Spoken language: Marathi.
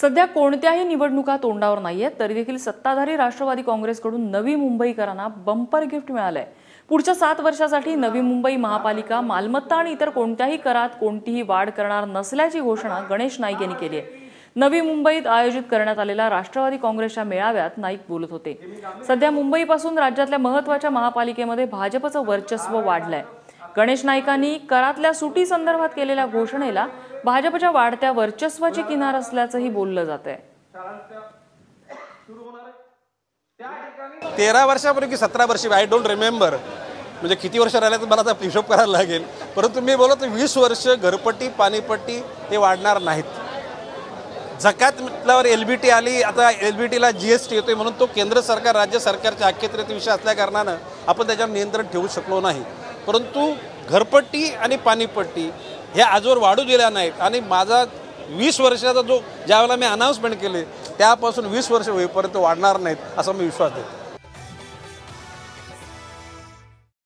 सध्या कोणत्याही निवडणुका तोंडावर नाहीयेत तरी देखील सत्ताधारी राष्ट्रवादी काँग्रेसकडून नवी मुंबईकरांना बंपर गिफ्ट मिळालंय. पुढच्या सात वर्षासाठी नवी मुंबई महापालिका मालमत्ता आणि इतर कोणत्याही करात कोणतीही वाढ करणार नसल्याची घोषणा गणेश नाईक यांनी केली आहे. नवी मुंबईत आयोजित करण्यात आलेल्या राष्ट्रवादी काँग्रेसच्या मेळाव्यात नाईक बोलत होते. सध्या मुंबईपासून राज्यातल्या महत्त्वाच्या महापालिकेमध्ये भाजपचं वर्चस्व वाढलंय. गणेश नाईकांनी करातल्या सुटी संदर्भात केलेल्या घोषणेला भाजपच्या वाढत्या वर्चस्वाची किनार असल्याचंही बोललं जात आहे तेरा वर्षापूर्वी की सतरा वर्षी आय डोंट रिमेंबर म्हणजे किती वर्ष राहिले तर मला आता हिशोब करायला लागेल. परंतु मी बोलतो वीस वर्ष घरपट्टी पाणीपट्टी हे वाढणार नाहीत. जकात म्हटल्यावर एल बी टी आली आता एल बी टीला जी एस टी येतोय म्हणून तो केंद्र सरकार राज्य सरकारच्या अखेत्रित विषय असल्याकारणानं आपण त्याच्यावर नियंत्रण ठेवू शकलो नाही. परंतु घरपट्टी आणि पाणीपट्टी ह्या आजवर वाढू दिल्या नाहीत. आणि माझा वीस वर्षाचा जो ज्यावेळेला मी अनाऊन्समेंट केले त्यापासून वीस वर्ष होईपर्यंत वाढणार नाहीत असा मी विश्वास देतो.